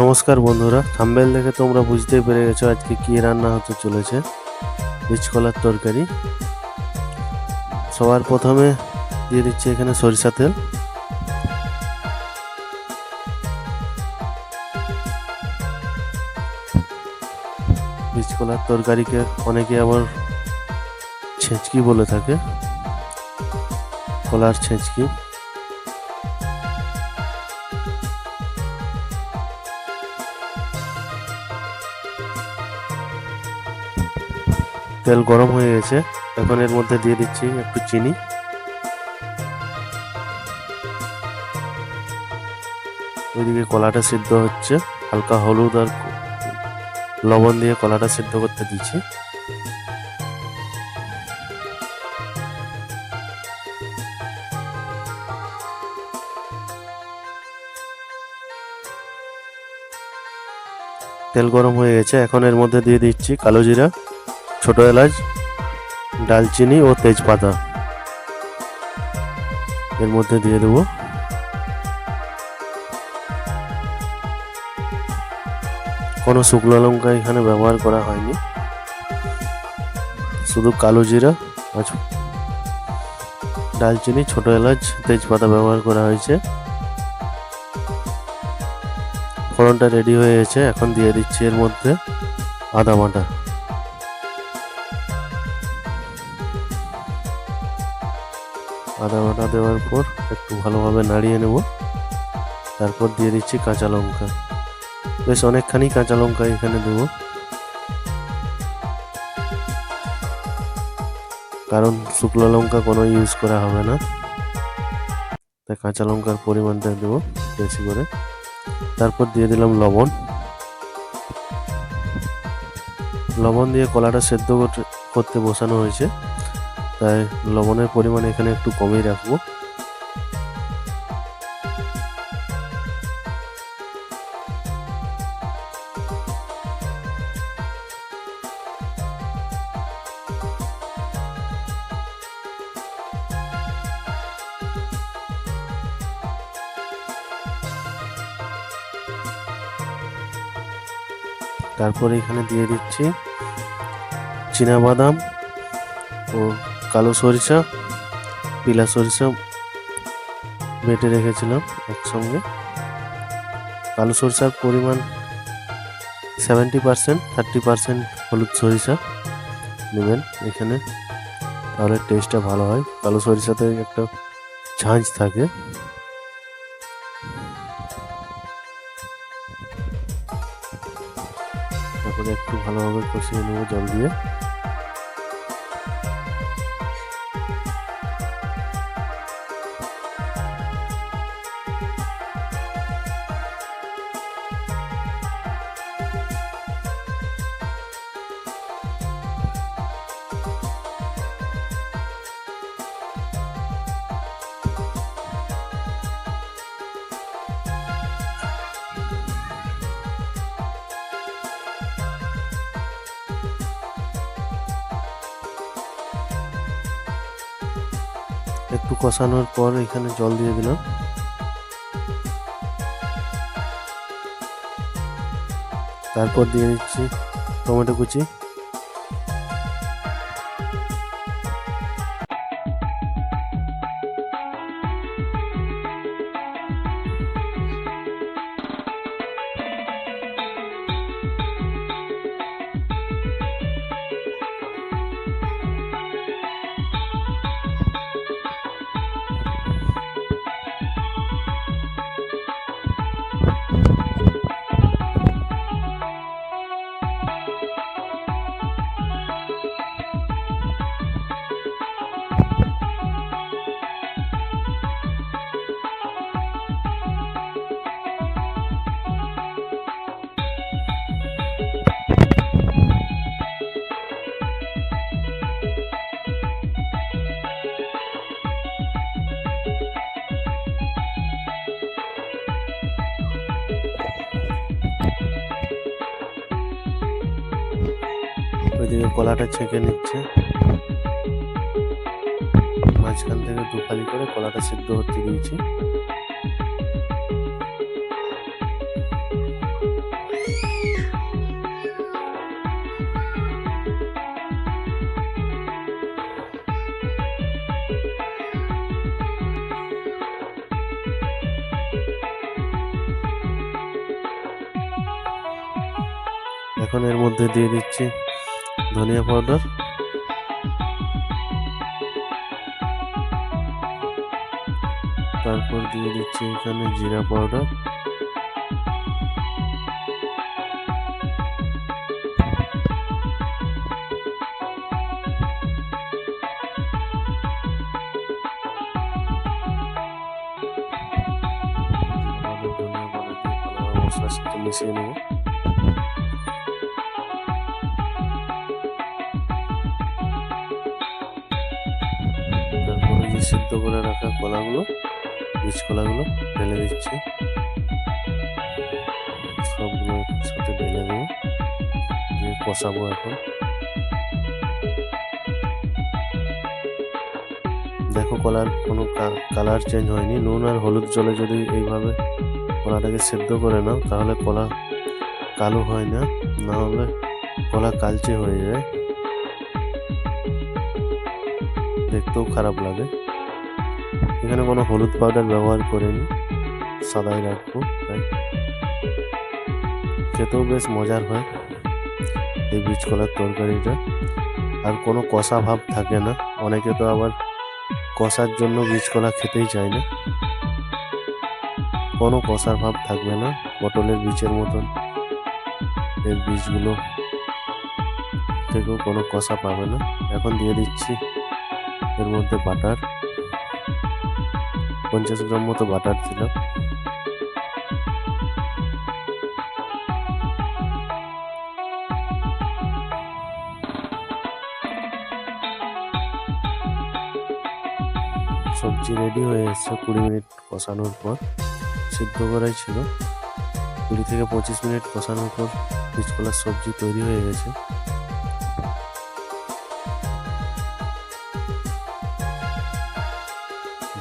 নমস্কার বন্ধুরা, থাম্বেল দেখে তোমরা বুঝতেই পেরে গেছো আজকে কি রান্না হতে চলেছে। বীজ কলার তরকারি। সবার প্রথমে দিয়ে দিচ্ছি এখানে সরিষা তেল। বীজ কলার তরকারিকে অনেকে আবার ছেঁচকি বলে থাকে। কলার ছেঁচকি। তেল গরম হয়ে গেছে। এখন এর মধ্যে দিয়ে দিচ্ছি একটু চিনি। ওইদিকে কলাটা সিদ্ধ হচ্ছে। হালকা হলুদ আর লবণ দিয়ে কলাটা সিদ্ধ করতে দিচ্ছি। তেল গরম হয়ে গেছে। এখন এর মধ্যে দিয়ে দিচ্ছি কালো জিরা। ছোট এলাচ, ডালচিনি ও তেজপাতা। এর মধ্যে দিয়ে দেবো কোনো শুকনো লঙ্কা এখানে ব্যবহার করা হয়নি। শুধু কালো জিরা ডালচিনি, ছোট এলাচ, তেজপাতা ব্যবহার করা হয়েছে। ফোড়নটা রেডি হয়ে গেছে, এখন দিয়ে দিচ্ছি এর মধ্যে আদা বাটা। আদা বাটা দেওয়ার পর একটু ভালোভাবে নাড়িয়ে নেব। তারপর দিয়ে দিচ্ছি কাঁচা লঙ্কা। বেশ অনেকখানি কাঁচা লঙ্কা এখানে দেব। কারণ শুকনো লঙ্কা কোনো ইউজ করা হবে না। তাই কাঁচা লঙ্কার পরিমাণটা দেবো বেশি করে। তারপর দিয়ে দিলাম লবণ। লবণ দিয়ে কলাটা সেদ্ধ করতে- বসানো হয়েছে। তাই লবণের পরিমাণ এখানে একটু কমই রাখব। তারপরে এখানে দিয়ে দিচ্ছি বাদাম ও কালো সরিষা, পিলা সরিষা বেটে রেখেছিলাম একসঙ্গে। কালো সরিষার পরিমাণ সেভেন্টি পার্সেন্ট থার্টি পার্সেন্ট হলুদ সরিষা নেবেন এখানে, তাহলে টেস্টটা ভালো হয়। কালো সরিষাতে একটা ঝাঁঝ থাকে। তারপরে একটু ভালোভাবে কষিয়ে নেব জল দিয়ে। একটু কষানোর পর এখানে জল দিয়ে দিলাম। তারপর দিয়ে দিচ্ছি টমেটো কুচি। ওইদিকে কলাটা ছেঁকে নিচ্ছে। মাঝখান থেকে দুপালি করে কলাটা সিদ্ধ হতে দিয়েছি। এখন এর মধ্যে দিয়ে দিচ্ছি ধনিয়া পাউডার। তারপর দিয়ে দিচ্ছি এখানে জিরা পাউডার। মশলার সাথে মিশিয়ে নেব। তারপরে সিদ্ধ করে রাখা কলাগুলো, বীজ কলাগুলো ঢেলে দিচ্ছি। সবগুলো একসাথে ঢেলে দেবো দিয়ে কষাবো এখন। দেখো কলার কোনো কালার চেঞ্জ হয়নি। নুন আর হলুদ জলে যদি এইভাবে কলাটাকে সেদ্ধ করে নাও, তাহলে কলা কালো হয় না। না হলে কলা কালচে হয়ে যায়। দেখতেও খারাপ লাগে। এখানে কোনো হলুদ পাউডার ব্যবহার করিনি, সাদাই রাখব, তাই। খেতেও বেশ মজার হয় এই বীজ কলার তরকারিটা। আর কোনো কষা ভাব থাকে না, অনেকে তো আবার কষার জন্য বীজ কলা খেতেই চায় না। কোনো কষার ভাব থাকবে না, পটলের বীজের মতন এর বীজগুলো থেকেও কোনো কষা পাবে না। এখন দিয়ে দিচ্ছি এর মধ্যে বাটার পঞ্চাশ গ্রাম মতো বাটার ছিল। সবজি রেডি হয়ে এসছে কুড়ি মিনিট কষানোর পর। সিদ্ধ করাই ছিল। কুড়ি থেকে পঁচিশ মিনিট কষানোর পর পিচ কলার সবজি তৈরি হয়ে গেছে।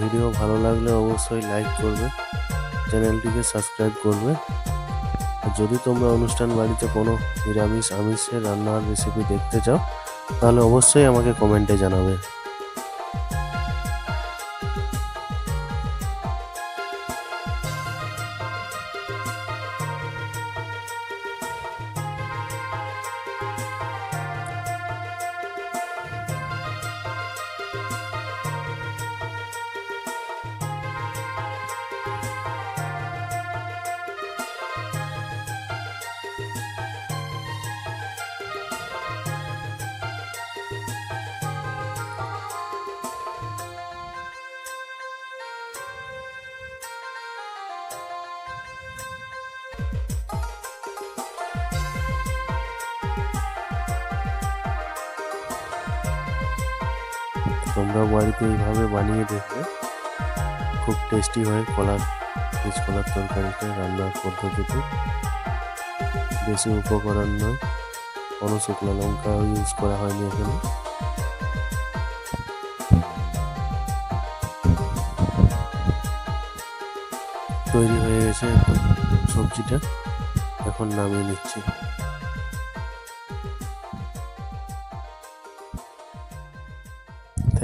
ভিডিও ভালো লাগলে অবশ্যই লাইক করবে, চ্যানেলটিকে সাবস্ক্রাইব করবে। যদি তোমরা অনুষ্ঠান বাড়িতে কোনো নিরামিষ, আমিষের রান্নার রেসিপি দেখতে চাও, তাহলে অবশ্যই আমাকে কমেন্টে জানাবে। তোমরা বাড়িতে এইভাবে বানিয়ে দেখবে খুব টেস্টি হয় কলার বীজ কলার তরকারিটা রান্নার পদ্ধতিতে। বেশি উপকরণ নয়, কোনো শুকনো লঙ্কা ইউজ করা হয়নি এখানে। তৈরি হয়ে গেছে সবজিটা, এখন নামিয়ে নিচ্ছি।